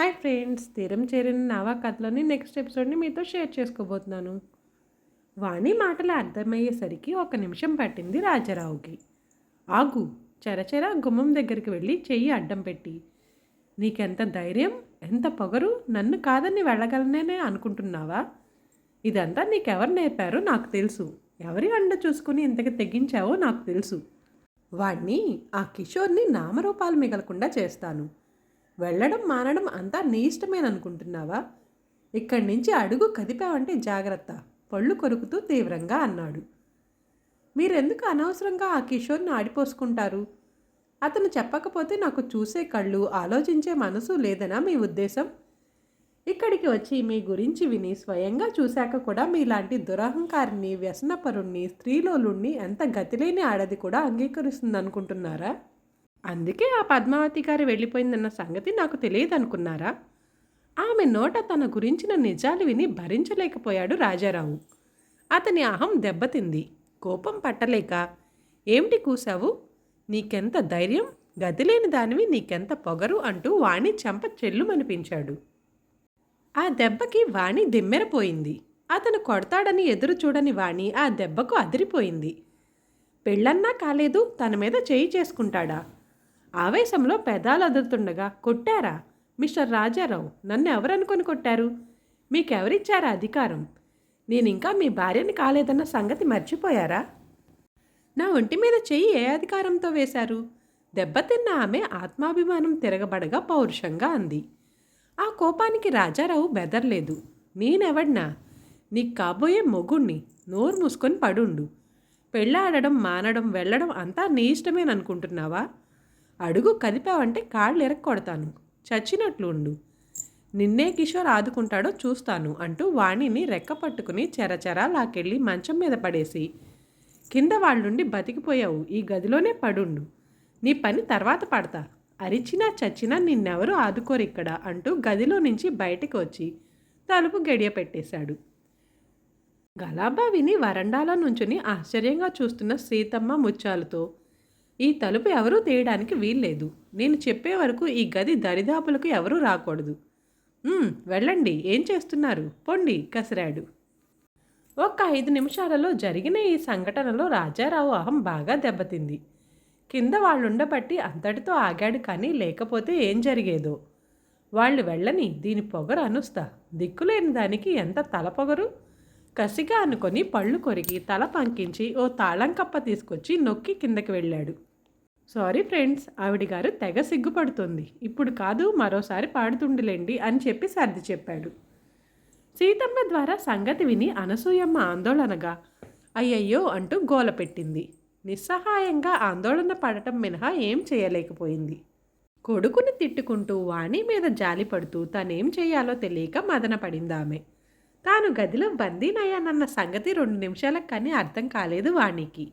Hi friends తీరం చేరిన నావా కథలోని నెక్స్ట్ ఎపిసోడ్ని మీతో షేర్ చేసుకోబోతున్నాను. వాణి మాటలు అర్థమయ్యేసరికి ఒక నిమిషం పట్టింది రాజారావుకి. ఆగు చెరచెర గుమ్మం దగ్గరికి వెళ్ళి చెయ్యి అడ్డం పెట్టి. నీకెంత ధైర్యం ఎంత పొగరు నన్ను కాదని వెళ్ళగలనే అనుకుంటున్నావా? ఇదంతా నీకెవరు నేర్పారో నాకు తెలుసు. ఎవరి అండ చూసుకుని ఇంతకు తెగించావో నాకు తెలుసు. వాణ్ణి ఆ కిషోర్ని నామరూపాలు మిగలకుండా చేస్తాను. వెళ్ళడం మానడం అంతా నీ ఇష్టమేననుకుంటున్నావా? ఇక్కడి నుంచి అడుగు కదిపావంటే జాగ్రత్త. పళ్ళు కొరుకుతూ తీవ్రంగా అన్నాడు. మీరెందుకు అనవసరంగా ఆ కిషోర్ని ఆడిపోసుకుంటారు? అతను చెప్పకపోతే నాకు చూసే కళ్ళు ఆలోచించే మనసు లేదనా మీ ఉద్దేశం? ఇక్కడికి వచ్చి మీ గురించి విని స్వయంగా చూశాక కూడా మీలాంటి దురహంకారిని వ్యసనపరుణ్ణి స్త్రీలోలుణ్ణి ఎంత గతిలేని ఆడది కూడా అంగీకరిస్తుంది అనుకుంటున్నారా అందుకే ఆ పద్మావతి గారు వెళ్ళిపోయిందన్న సంగతి నాకు తెలియదు అనుకున్నారా ఆమె నోట తన గురించిన నిజాలు విని భరించలేకపోయాడు రాజారావు. అతని అహం దెబ్బతింది. కోపం పట్టలేక ఏమిటి కూసావు నీకెంత ధైర్యం? గదిలేని దానివి నీకెంత పొగరు? అంటూ వాణి చెంప చెల్లుమనిపించాడు. ఆ దెబ్బకి వాణి దిమ్మెరపోయింది. అతను కొడతాడని ఎదురు చూడని వాణి ఆ దెబ్బకు అదిరిపోయింది. పెళ్ళన్నా కాలేదు తన మీద చేయి చేసుకుంటాడా? ఆవేశంలో పెదాలు అదురుతుండగా కొట్టారా? మిస్టర్ రాజారావు నన్ను ఎవరనుకొని కొట్టారు? మీకెవరిచ్చారా అధికారం? నేను ఇంకా మీ భార్యని కాలేదన్న సంగతి మర్చిపోయారా? నా ఒంటి మీద చెయ్యి ఏ అధికారంతో వేశారు? దెబ్బతిన్న ఆమె ఆత్మాభిమానం తిరగబడగా పౌరుషంగా అంది. ఆ కోపానికి రాజారావు బెదర్లేదు. నేనెవడ్నా? నీకు కాబోయే మొగుణ్ణి నోరు మూసుకొని పడుండు. పెళ్ళాడడం మానడం వెళ్ళడం అంతా నీ ఇష్టమేననుకుంటున్నావా? అడుగు కదిపావంటే కాళ్ళు ఎరక్కొడతాను. చచ్చినట్లు ఉండు. నిన్నే కిషోర్ ఆదుకుంటాడో చూస్తాను అంటూ వాణిని రెక్క పట్టుకుని చెరచెర లాకెళ్ళి మంచం మీద పడేసి కింద వాళ్ళుండి బతికిపోయావు ఈ గదిలోనే పడుండు. నీ పని తర్వాత పడతా. అరిచినా చచ్చినా నిన్నెవరూ ఆదుకోరు ఇక్కడ అంటూ గదిలో నుంచి బయటకు వచ్చి తలుపు గడియ పెట్టేశాడు గలాబా విని వరండాలో నుంచుని ఆశ్చర్యంగా చూస్తున్న సీతమ్మ ముత్యాలతో ఈ తలుపు ఎవరూ తీయడానికి వీల్లేదు. నేను చెప్పే వరకు ఈ గది దరిదాపులకు ఎవరూ రాకూడదు. వెళ్ళండి. ఏం చేస్తున్నారు? పొండి కసిరాడు. ఒక్క ఐదు నిమిషాలలో జరిగిన ఈ సంఘటనలో రాజారావు అహం బాగా దెబ్బతింది. కింద వాళ్ళుండబట్టి అంతటితో ఆగాడు కానీ లేకపోతే ఏం జరిగేదో. వాళ్ళు వెళ్ళని దీని పొగరు అనుస్తా. దిక్కులేని దానికి ఎంత తల పొగరు? కసిగా అనుకొని పళ్ళు కొరికి తల పంకించి ఓ తాళం కప్ప తీసుకొచ్చి నొక్కి కిందకి వెళ్ళాడు. సారీ ఫ్రెండ్స్ ఆవిడ గారు తెగ సిగ్గుపడుతుంది. ఇప్పుడు కాదు మరోసారి పాడుతుండిలేండి అని చెప్పి సర్ది చెప్పాడు. సీతమ్మ ద్వారా సంగతి విని అనసూయమ్మ ఆందోళనగా అయ్యయ్యో అంటూ గోల పెట్టింది. నిస్సహాయంగా ఆందోళన పడటం మినహా ఏం చేయలేకపోయింది. కొడుకుని తిట్టుకుంటూ వాణి మీద జాలి పడుతూ తనేం చేయాలో తెలియక మదన పడింది తాను గదిలో బందీనయ్యానన్న సంగతి రెండు నిమిషాలకు కానీ అర్థం కాలేదు వాణికి.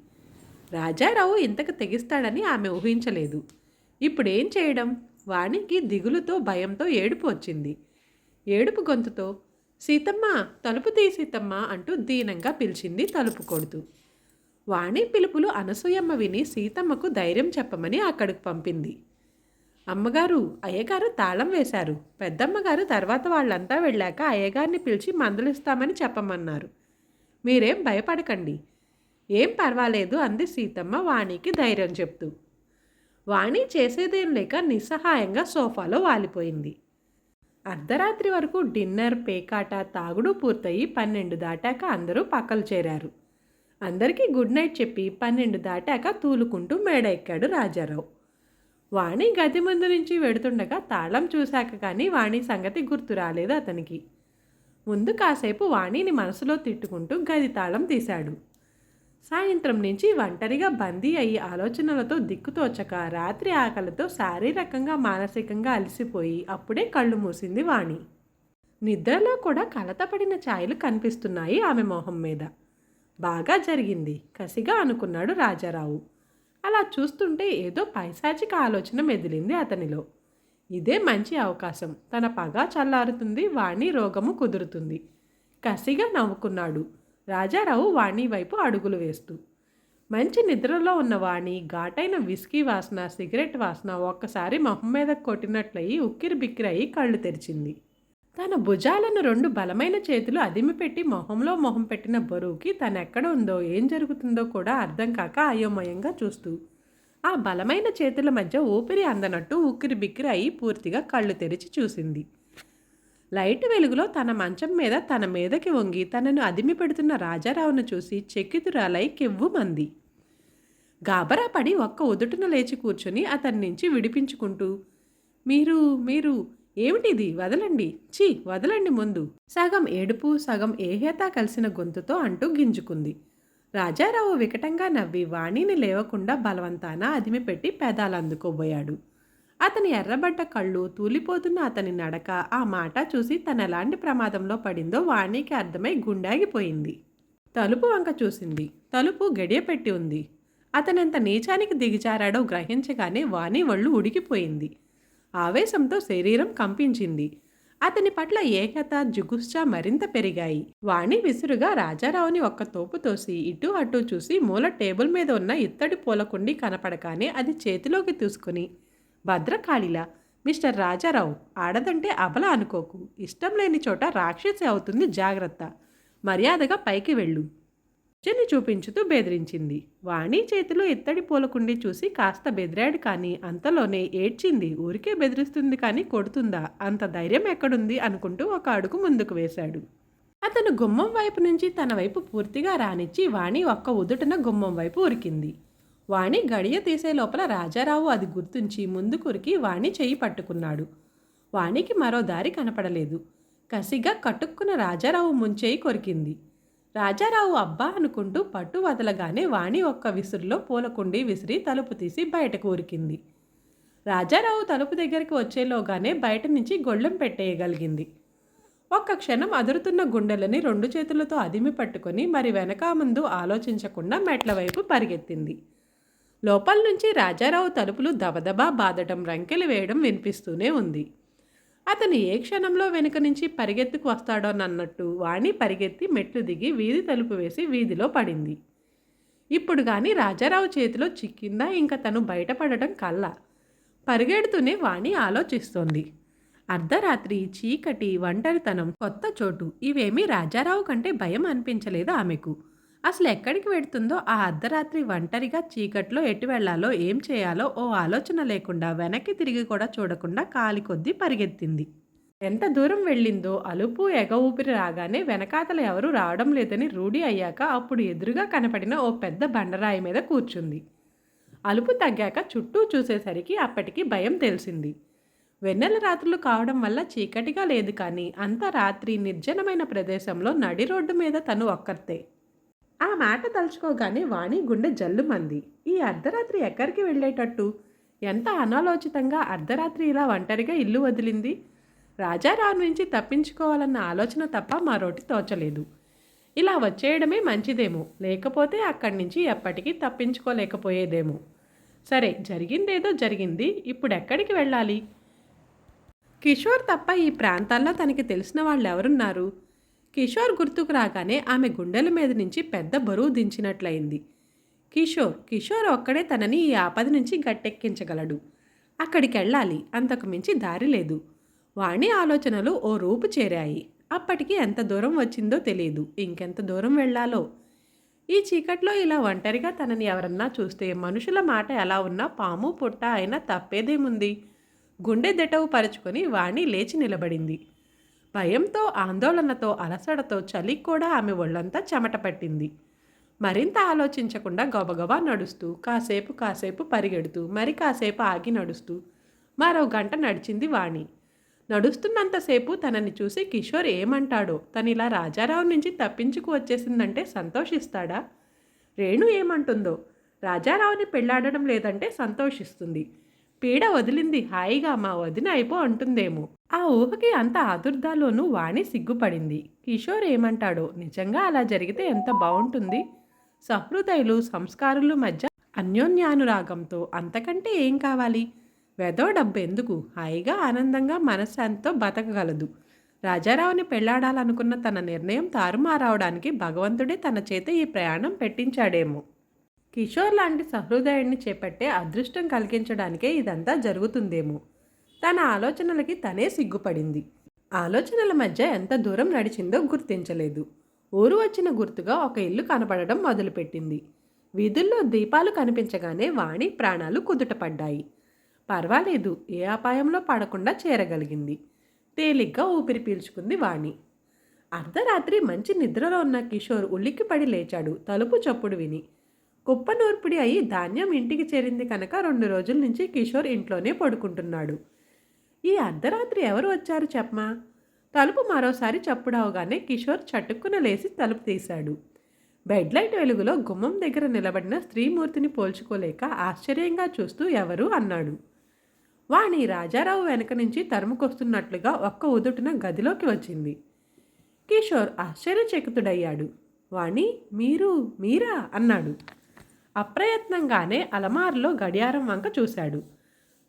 రాజారావు ఇంతకు తెగిస్తాడని ఆమె ఊహించలేదు. ఇప్పుడేం చేయడం? వాణికి దిగులుతో భయంతో ఏడుపు వచ్చింది. ఏడుపు గొంతుతో సీతమ్మ తలుపు తీ సీతమ్మ అంటూ దీనంగా పిలిచింది తలుపు కొడుతూ. వాణి పిలుపులు అనసూయమ్మ విని సీతమ్మకు ధైర్యం చెప్పమని అక్కడికి పంపింది. అమ్మగారు అయ్యగారు తాళం వేశారు. పెద్దమ్మగారు తర్వాత వాళ్ళంతా వెళ్ళాక అయ్యగారిని పిలిచి మందలిస్తామని చెప్పమన్నారు. మీరేం భయపడకండి. ఏం పర్వాలేదు అంది సీతమ్మ వాణికి ధైర్యం చెప్తూ. వాణి చేసేదేం లేక నిస్సహాయంగా సోఫాలో వాలిపోయింది. అర్ధరాత్రి వరకు డిన్నర్ పేకాట తాగుడు పూర్తయి పన్నెండు దాటాక అందరూ పక్కలు చేరారు. అందరికీ గుడ్ నైట్ చెప్పి పన్నెండు దాటాక తూలుకుంటూ మేడ ఎక్కాడు రాజారావు. వాణి గది ముందు నుంచి వెడుతుండగా తాళం చూశాక కానీ వాణి సంగతి గుర్తు రాలేదు అతనికి. ముందు కాసేపు వాణిని మనసులో తిట్టుకుంటూ గది తాళం తీశాడు. సాయంత్రం నుంచి ఒంటరిగా బందీ అయ్యి ఆలోచనలతో దిక్కుతోచక రాత్రి ఆకలితో శారీరకంగా మానసికంగా అలసిపోయి అప్పుడే కళ్ళు మూసింది వాణి. నిద్రలో కూడా కలతపడిన ఛాయలు కనిపిస్తున్నాయి ఆమె మొహం మీద. బాగా జరిగింది కసిగా అనుకున్నాడు రాజారావు. అలా చూస్తుంటే ఏదో పైశాచిక ఆలోచన మెదిలింది అతనిలో. ఇదే మంచి అవకాశం తన పగ చల్లారుతుంది వాణి రోగము కుదురుతుంది. కసిగా నవ్వుకున్నాడు. రాజారావు వాణి వైపు అడుగులు వేస్తూ మంచి నిద్రలో ఉన్న వాణి ఘాటైన విస్కీ వాసన సిగరెట్ వాసన ఒక్కసారి మొహం మీద కొట్టినట్లయి ఉక్కిరి బిక్కిరయి కళ్ళు తెరిచింది. తన భుజాలను రెండు బలమైన చేతులు అదిమిపెట్టి మొహంలో మొహం పెట్టిన బరువుకి తనెక్కడ ఉందో ఏం జరుగుతుందో కూడా అర్థం కాక అయోమయంగా చూస్తూ ఆ బలమైన చేతుల మధ్య ఊపిరి అందనట్టు ఉక్కిరి బిక్కిరి అయి పూర్తిగా కళ్ళు తెరిచి చూసింది. లైట్ వెలుగులో తన మంచం మీద తన మీదకి వంగి తనను అదిమి పెడుతున్న రాజారావును చూసి చెక్కితురాలై కెవ్వుమంది గాబరా పడి ఒక్క ఉదుటున లేచి కూర్చొని అతని నుంచి విడిపించుకుంటూ మీరు మీరు ఏమిటిది? వదలండి. ఛీ వదలండి ముందు సగం ఏడుపు సగం ఏహేత కలిసిన గొంతుతో అంటూ గింజుకుంది. రాజారావు వికటంగా నవ్వి వాణిని లేవకుండా బలవంతాన అదిమిపెట్టి పెదాలు అందుకోబోయాడు అతని ఎర్రబడ్డ కళ్ళు తూలిపోతున్న అతని నడక ఆ మాట చూసి తన ఎలాంటి ప్రమాదంలో పడిందో వాణికి అర్థమై గుండాగిపోయింది. తలుపు వంక చూసింది. తలుపు గడియ పెట్టి ఉంది. అతనెంత నీచానికి దిగిచారాడో గ్రహించగానే వాణి ఒళ్ళు ఉడికిపోయింది. ఆవేశంతో శరీరం కంపించింది. అతని పట్ల ఏకత జుగుష్స మరింత పెరిగాయి. వాణి విసురుగా రాజారావుని ఒక్క తోపు తోసి ఇటు అటు చూసి మూల టేబుల్ మీద ఉన్న ఇత్తడి పూలకుండి కనపడగానే అది చేతిలోకి తీసుకుని భద్రకాళిలా. మిస్టర్ రాజారావు ఆడదంటే అబల అనుకోకు. ఇష్టం లేని చోట రాక్షసి అవుతుంది జాగ్రత్త. మర్యాదగా పైకి వెళ్ళు. చెన్ని చూపించుతూ బెదిరించింది. వాణి చేతిలో ఇత్తడి పూలకుండి చూసి కాస్త బెదిరాడు కానీ అంతలోనే ఏడ్చింది. ఊరికే బెదిరిస్తుంది కానీ కొడుతుందా? అంత ధైర్యం ఎక్కడుంది? అనుకుంటూ ఒక అడుగు ముందుకు వేశాడు. అతను గుమ్మం వైపు నుంచి తన వైపు పూర్తిగా రానిచ్చి వాణి ఒక్క ఉదుటన గుమ్మం వైపు ఉరికింది. వాణి గడియ తీసే లోపల రాజారావు అది గుర్తుంచి ముందుకురికి వాణి చేయి పట్టుకున్నాడు. వాణికి మరో దారి కనపడలేదు. కసిగా కట్టుక్కున్న రాజారావు ముంచేయి కొరికింది. రాజారావు అబ్బా అనుకుంటూ పట్టు వదలగానే వాణి ఒక్క విసురులో పూలకుండి విసిరి తలుపు తీసి బయటకు ఉరికింది. రాజారావు తలుపు దగ్గరికి వచ్చేలోగానే బయట నుంచి గొళ్ళెం పెట్టేయగలిగింది. ఒక్క క్షణం అదురుతున్న గుండెలని రెండు చేతులతో అదిమి పట్టుకొని మరి వెనక ముందు ఆలోచించకుండా మెట్ల వైపు పరిగెత్తింది. లోపల నుంచి రాజారావు తలుపులు దబదబా బాదటం రంకెలు వేయడం వినిపిస్తూనే ఉంది. అతను ఏ క్షణంలో వెనుక నుంచి పరిగెత్తుకు వస్తాడోనన్నట్టు వాణి పరిగెత్తి మెట్లు దిగి వీధి తలుపు వేసి వీధిలో పడింది. ఇప్పుడు కానీ రాజారావు చేతిలో చిక్కిందా ఇంకా తను బయటపడటం కల్లా? పరిగెడుతూనే వాణి ఆలోచిస్తోంది. అర్ధరాత్రి చీకటి ఒంటరితనం కొత్త చోటు. ఇవేమీ రాజారావు కంటే భయం అనిపించలేదు ఆమెకు. అసలు ఎక్కడికి వెడుతుందో ఆ అర్ధరాత్రి ఒంటరిగా చీకట్లో ఎటు వెళ్ళాలో ఏం చేయాలో ఓ ఆలోచన లేకుండా వెనక్కి తిరిగి కూడా చూడకుండా కాలి కొద్దీ పరిగెత్తింది. ఎంత దూరం వెళ్ళిందో అలుపు ఎగ ఊపిరి రాగానే వెనకాతల ఎవరూ రావడం లేదని రూఢి అయ్యాక అప్పుడు ఎదురుగా కనపడిన ఓ పెద్ద బండరాయి మీద కూర్చుంది. అలుపు తగ్గాక చుట్టూ చూసేసరికి అప్పటికి భయం తెలిసింది. వెన్నెల రాత్రులు కావడం వల్ల చీకటిగా లేదు కానీ అంత రాత్రి నిర్జనమైన ప్రదేశంలో నడి రోడ్డు మీద తను ఒక్కర్తే. ఆ మాట తలుచుకోగానే వాణి గుండె జల్లుమంది. ఈ అర్ధరాత్రి ఎక్కడికి వెళ్ళేటట్టు? ఎంత అనాలోచితంగా అర్ధరాత్రి ఇలా ఒంటరిగా ఇల్లు వదిలింది? రాజారావు నుంచి తప్పించుకోవాలన్న ఆలోచన తప్ప మరోటి తోచలేదు. ఇలా వచ్చేయడమే మంచిదేమో. లేకపోతే అక్కడి నుంచి ఎప్పటికీ తప్పించుకోలేకపోయేదేమో. సరే జరిగిందేదో జరిగింది. ఇప్పుడు ఎక్కడికి వెళ్ళాలి? కిషోర్ తప్ప ఈ ప్రాంతాల్లో తనకి తెలిసిన వాళ్ళు ఎవరున్నారు కిషోర్ గుర్తుకు రాగానే ఆమె గుండెల మీద నుంచి పెద్ద బరువు దించినట్లయింది. కిషోర్ కిషోర్ ఒక్కడే తనని ఈ ఆపద నుంచి గట్టెక్కించగలడు. అక్కడికి వెళ్ళాలి అంతకు మించి దారి లేదు. వాణి ఆలోచనలు ఓ రూపు చేరాయి. అప్పటికి ఎంత దూరం వచ్చిందో తెలియదు ఇంకెంత దూరం వెళ్ళాలో? ఈ చీకట్లో ఇలా ఒంటరిగా తనని ఎవరన్నా చూస్తే మనుషుల మాట ఎలా ఉన్నా పాము పుట్ట అయినా తప్పేదేముంది? గుండె దెటవు పరుచుకొని వాణి లేచి నిలబడింది. భయంతో ఆందోళనతో అలసడతో చలి కూడా ఆమె ఒళ్ళంతా చెమట పట్టింది. మరింత ఆలోచించకుండా గబగబా నడుస్తూ కాసేపు కాసేపు పరిగెడుతూ మరి కాసేపు ఆగి నడుస్తూ మరో గంట నడిచింది వాణి. నడుస్తున్నంతసేపు తనని చూసి కిషోర్ ఏమంటాడో తను ఇలా రాజారావు నుంచి తప్పించుకు వచ్చేసిందంటే సంతోషిస్తాడా? రేణు ఏమంటుందో? రాజారావుని పెళ్ళాడడం లేదంటే సంతోషిస్తుంది. పీడ వదిలింది. హాయిగా మా వదిన అయిపో అంటుందేమో. ఆ ఊహకి అంత ఆదుర్దాలోనూ వాణి సిగ్గుపడింది. కిషోర్ ఏమంటాడో? నిజంగా అలా జరిగితే ఎంత బాగుంటుంది సహృదయులు సంస్కారులు మధ్య అన్యోన్యానురాగంతో అంతకంటే ఏం కావాలి? వెదో డబ్బు ఎందుకు హాయిగా ఆనందంగా మనశ్శాంతితో బతకగలదు. రాజారావుని పెళ్ళాడాలనుకున్న తన నిర్ణయం తారుమారవడానికి భగవంతుడే తన చేత ఈ ప్రయాణం పెట్టించాడేమో. కిషోర్ లాంటి సహృదయాన్ని చేపట్టే అదృష్టం కలిగించడానికే ఇదంతా జరుగుతుందేమో. తన ఆలోచనలకి తనే సిగ్గుపడింది. ఆలోచనల మధ్య ఎంత దూరం నడిచిందో గుర్తించలేదు. ఊరు వచ్చిన గుర్తుగా ఒక ఇల్లు కనపడడం మొదలుపెట్టింది. వీధుల్లో దీపాలు కనిపించగానే వాణి ప్రాణాలు కుదుటపడ్డాయి. పర్వాలేదు ఏ అపాయంలో పడకుండా చేరగలిగింది. తేలిగ్గా ఊపిరి పీల్చుకుంది వాణి. అర్ధరాత్రి మంచి నిద్రలో ఉన్న కిషోర్ ఉలిక్కిపడి లేచాడు తలుపు చప్పుడు విని. కుప్పనూర్పిడి అయి ధాన్యం ఇంటికి చేరింది కనుక రెండు రోజుల నుంచి కిషోర్ ఇంట్లోనే పడుకుంటున్నాడు. ఈ అర్ధరాత్రి ఎవరు వచ్చారు చెప్పమా? తలుపు మరోసారి చప్పుడవగానే కిషోర్ చటుక్కున లేచి తలుపు తీశాడు. బెడ్ లైట్ వెలుగులో గుమ్మం దగ్గర నిలబడిన స్త్రీమూర్తిని పోల్చుకోలేక ఆశ్చర్యంగా చూస్తూ ఎవరు అన్నాడు. వాణి రాజారావు వెనక నుంచి తరుముకొస్తున్నట్లుగా ఒక్క ఉదుటున గదిలోకి వచ్చింది. కిషోర్ ఆశ్చర్యచకితుడయ్యాడు. వాణి మీరు మీరా? అన్నాడు. అప్రయత్నంగానే అలమారులో గడియారం వంక చూశాడు.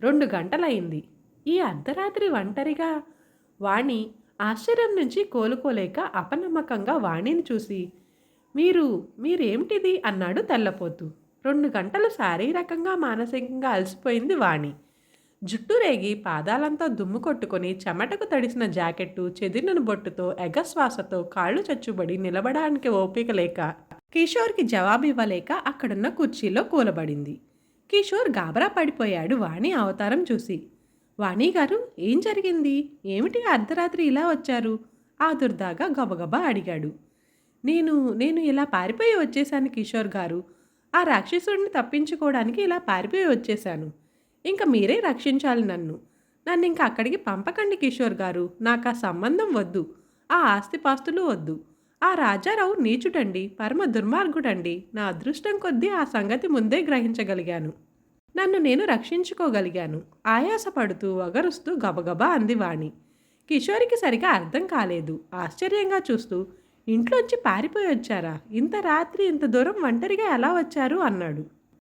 రెండు గంటలయింది. ఈ అర్ధరాత్రి ఒంటరిగా? వాణి ఆశ్చర్యం నుంచి కోలుకోలేక అపనమ్మకంగా వాణిని చూసి మీరు మీరేమిటిది? అన్నాడు తెల్లపోతూ. రెండు గంటలు శారీరకంగా మానసికంగా అలసిపోయింది వాణి. జుట్టు రేగి పాదాలంతా దుమ్ము కొట్టుకొని చెమటకు తడిసిన జాకెట్టు చెదిరిన బొట్టుతో ఎగశ్వాసతో కాళ్ళు చచ్చుబడి నిలబడానికి ఓపిక లేక కిషోర్కి జవాబు ఇవ్వలేక అక్కడున్న కుర్చీలో కూలబడింది. కిషోర్ గాబరా పడిపోయాడు వాణి అవతారం చూసి. వాణి గారు ఏం జరిగింది? ఏమిటి అర్ధరాత్రి ఇలా వచ్చారు? ఆదుర్దాగా గబగబా అడిగాడు. నేను నేను ఇలా పారిపోయి వచ్చేశాను కిషోర్ గారు. ఆ రాక్షసుడిని తప్పించుకోవడానికి ఇలా పారిపోయి వచ్చేశాను. ఇంకా మీరే రక్షించాలి నన్ను. నన్ను ఇంకా అక్కడికి పంపకండి కిషోర్ గారు. నాకు ఆ సంబంధం వద్దు. ఆ ఆస్తిపాస్తులు వద్దు. ఆ రాజారావు నీచుడండి పరమ దుర్మార్గుడండి. నా అదృష్టం కొద్దీ ఆ సంగతి ముందే గ్రహించగలిగాను. నన్ను నేను రక్షించుకోగలిగాను. ఆయాసపడుతూ వగరుస్తూ గబగబా అంది వాణి కిషోరికి సరిగా అర్థం కాలేదు. ఆశ్చర్యంగా చూస్తూ ఇంట్లోంచి పారిపోయి వచ్చారా? ఇంత రాత్రి ఇంత దూరం ఒంటరిగా ఎలా వచ్చారు? అన్నాడు.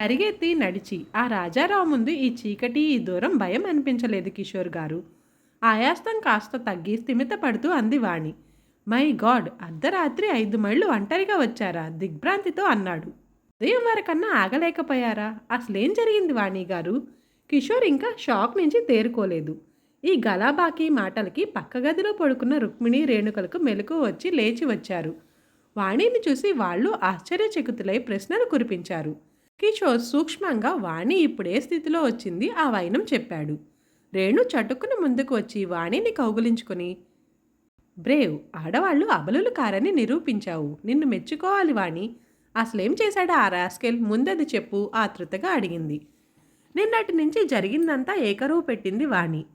పరిగెత్తి నడిచి ఆ రాజారావు ముందు ఈ చీకటి ఈ దూరం భయం అనిపించలేదు కిషోర్ గారు. ఆయాస్తం కాస్త తగ్గి స్థిమిత పడుతూ అంది వాణి మై గాడ్ అర్ధరాత్రి ఐదు మైళ్ళు ఒంటరిగా వచ్చారా? దిగ్భ్రాంతితో అన్నాడు. ఉదయం వరకన్నా ఆగలేకపోయారా? అసలేం జరిగింది వాణి గారు? కిషోర్ ఇంకా షాక్ నుంచి తేరుకోలేదు. ఈ గలాబాకీ మాటలకి పక్క గదిలో పడుకున్న రుక్మిణి రేణుకలకు మెలకు వచ్చి లేచి వచ్చారు. వాణిని చూసి వాళ్ళు ఆశ్చర్యచకితులై ప్రశ్నలు కురిపించారు. కిషోర్ సూక్ష్మంగా వాణి ఇప్పుడే స్థితిలో వచ్చింది ఆ వైనం చెప్పాడు. రేణు చటుక్కున ముందుకు వచ్చి వాణిని కౌగులించుకొని బ్రేవ్ ఆడవాళ్ళు అబలులు కారని నిరూపించావు. నిన్ను మెచ్చుకోవాలి వాణి. అసలేం చేశాడా ఆ రాస్కెల్? ముందది చెప్పు ఆతృతగా అడిగింది. నిన్నటి నుంచి జరిగిందంతా ఏకరువు పెట్టింది వాణి.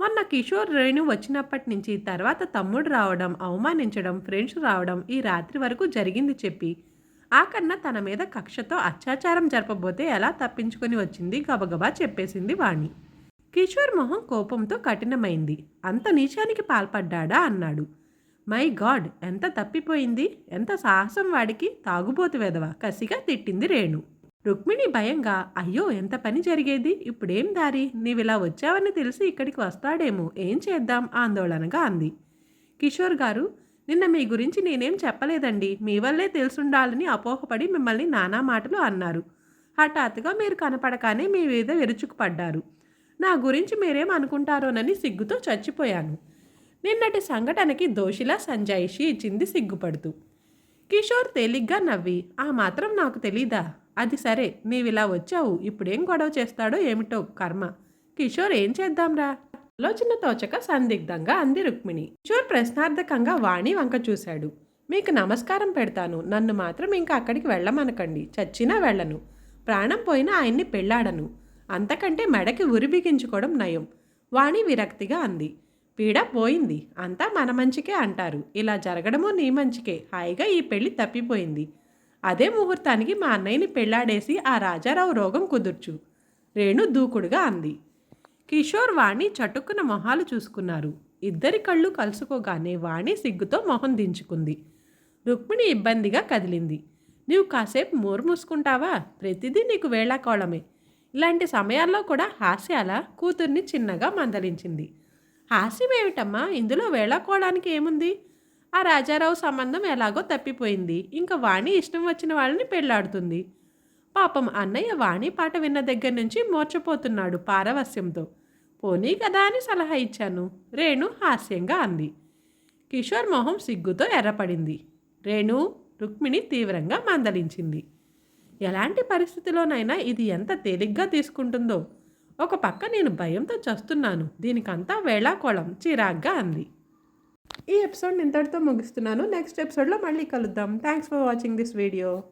మొన్న కిషోర్ రేణు వచ్చినప్పటి నుంచి తర్వాత తమ్ముడు రావడం అవమానించడం ఫ్రెండ్స్ రావడం ఈ రాత్రి వరకు జరిగింది చెప్పి ఆ కన్నా తన మీద కక్షతో అత్యాచారం జరపబోతే ఎలా తప్పించుకొని వచ్చింది గబగబా చెప్పేసింది వాణి. కిషోర్ మొహం కోపంతో కఠినమైంది. అంత నీచానికి పాల్పడ్డాడా? అన్నాడు. My god! ఎంత తప్పిపోయింది? ఎంత సాహసం వాడికి? తాగుబోతు వెదవ కసిగా తిట్టింది రేణు. రుక్మిణి భయంగా అయ్యో! ఎంత పని జరిగేది? ఇప్పుడేం దారి? నీవిలా వచ్చావని తెలిసి ఇక్కడికి వస్తాడేమో. ఏం చేద్దాం? ఆందోళనగా అంది. కిషోర్ గారు నిన్న మీ గురించి నేనేం చెప్పలేదండి. మీ వల్లే తెలుసుండాలని అపోహపడి మిమ్మల్ని నానా మాటలు అన్నారు. హఠాత్తుగా మీరు కనపడగానే మీ మీద విరుచుకుపడ్డారు. నా గురించి మీరేం అనుకుంటారోనని సిగ్గుతో చచ్చిపోయాను. నిన్నటి సంఘటనకి దోషిలా సంజాయిషి ఇచ్చింది సిగ్గుపడుతూ. కిషోర్ తేలిగ్గా నవ్వి ఆ మాత్రం నాకు తెలీదా? అది సరే నీవిలా వచ్చావు ఇప్పుడేం గొడవ చేస్తాడో ఏమిటో కర్మ. కిషోర్ ఏం చేద్దాంరా? ఆలోచన తోచక సందిగ్ధంగా అంది రుక్మిణి. కిషోర్ ప్రశ్నార్థకంగా వాణి వంక చూశాడు. మీకు నమస్కారం పెడతాను నన్ను మాత్రం ఇంకా అక్కడికి వెళ్ళమనకండి చచ్చినా వెళ్ళను. ప్రాణం పోయినా ఆయన్ని పెళ్ళాడను. అంతకంటే మెడకి ఉరి బిగించుకోవడం నయం. వాణి విరక్తిగా అంది. పీడ పోయింది. అంతా మన మంచికే అంటారు. ఇలా జరగడమో నీ మంచికే. హాయిగా ఈ పెళ్ళి తప్పిపోయింది. అదే ముహూర్తానికి మా అన్నయ్యని పెళ్ళాడేసి ఆ రాజారావు రోగం కుదుర్చు. రేణు దూకుడుగా అంది. కిషోర్ వాణి చటుక్కున మొహాలు చూసుకున్నారు. ఇద్దరి కళ్ళు కలుసుకోగానే వాణి సిగ్గుతో మొహం దించుకుంది. రుక్మిణి ఇబ్బందిగా కదిలింది. నీవు కాసేపు మోరు మూసుకుంటావా? ప్రతిదీ నీకు వేళాకోళమే. ఇలాంటి సమయాల్లో కూడా హాస్యాల కూతుర్ని చిన్నగా మందలించింది. హాస్యం ఏమిటమ్మా? ఇందులో వేళాకోవడానికి ఏముంది? ఆ రాజారావు సంబంధం ఎలాగో తప్పిపోయింది. ఇంకా వాణి ఇష్టం వచ్చిన వాళ్ళని పెళ్ళాడుతుంది పాపం అన్నయ్య వాణి పాట విన్న దగ్గర నుంచి మోర్చపోతున్నాడు పారవస్యంతో పోనీ కదా అని సలహా ఇచ్చాను. రేణు హాస్యంగా అంది. కిషోర్ మొహం సిగ్గుతో ఎర్రపడింది. రేణు రుక్మిణి తీవ్రంగా మందలించింది. ఎలాంటి పరిస్థితిలోనైనా ఇది ఎంత తేలిగ్గా తీసుకుంటుందో. ఒక పక్క నేను భయంతో చస్తున్నాను. దీనికంతా వేళాకోళం చిరాగ్గా అంది. ఈ ఎపిసోడ్ ఇంతటితో ముగిస్తున్నాను. నెక్స్ట్ ఎపిసోడ్లో మళ్ళీ కలుద్దాం. Thanks for watching this video.